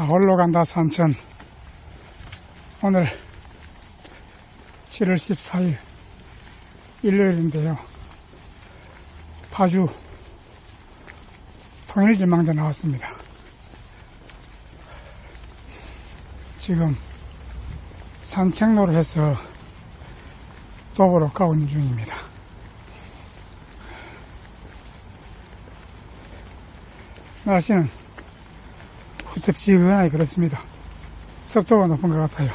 나 홀로 간다 산천. 오늘 7월 14일 일요일인데요. 파주 통일전망대 나왔습니다. 지금 산책로를 해서 도보로 가고 중입니다. 날씨는 후텁지근하게 그렇습니다. 습도가 높은 것 같아요.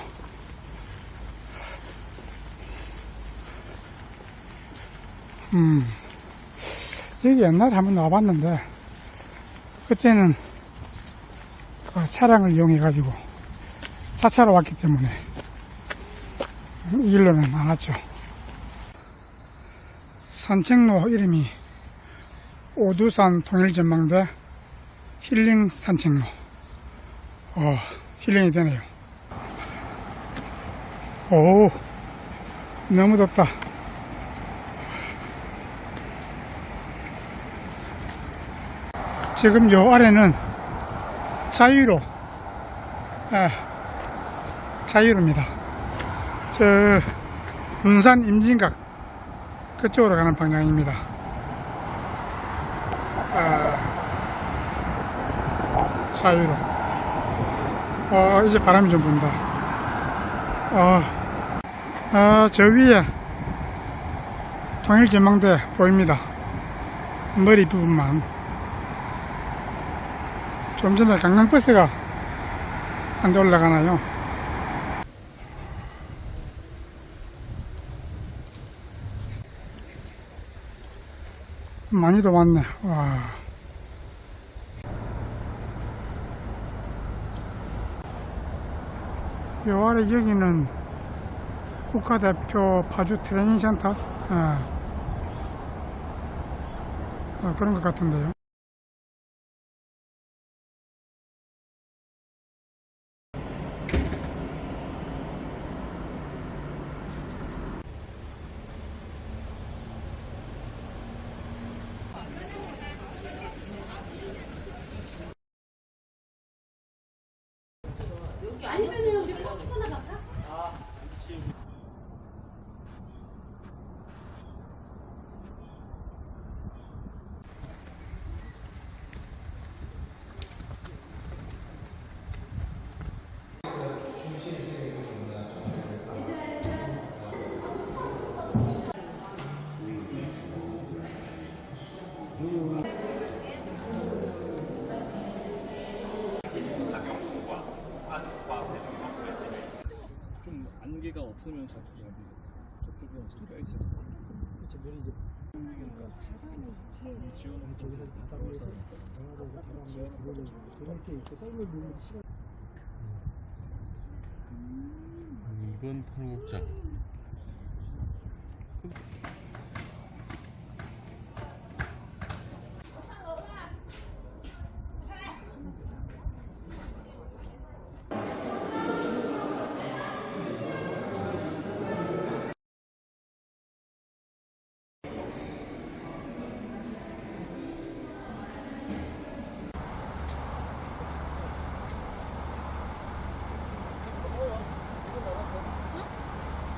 음, 여기 옛날에 한번 와봤는데, 그때는 그 차량을 이용해가지고 차차로 왔기 때문에 이 길로는 안 왔죠. 산책로 이름이 오두산 통일전망대 힐링 산책로. 어, 힐링이 되네요. 오, 너무 덥다. 지금 요 아래는 자유로, 아, 자유로입니다. 저, 문산 임진각, 그쪽으로 가는 방향입니다. 아, 자유로. 어, 이제 바람이 좀 분다. 어, 아, 저 위에 통일전망대 보입니다. 머리 부분만. 좀 전에 관광버스가 안 돼 올라가나요? 많이도 왔네. 와. 요 아래 여기는 국가대표 파주 트레이닝 센터? 아, 아, 그런 것 같은데요. 아니면은 우리 코스트코나 갈까? 없으면 자꾸 자기 저쪽은 좀 껴있어. 그치, 내리 이제 지원은 저기서 바다에서 영화적으로 바람에 그거를 저렇게 이렇게 썰물 밀는 시간. 이건 탈곡장.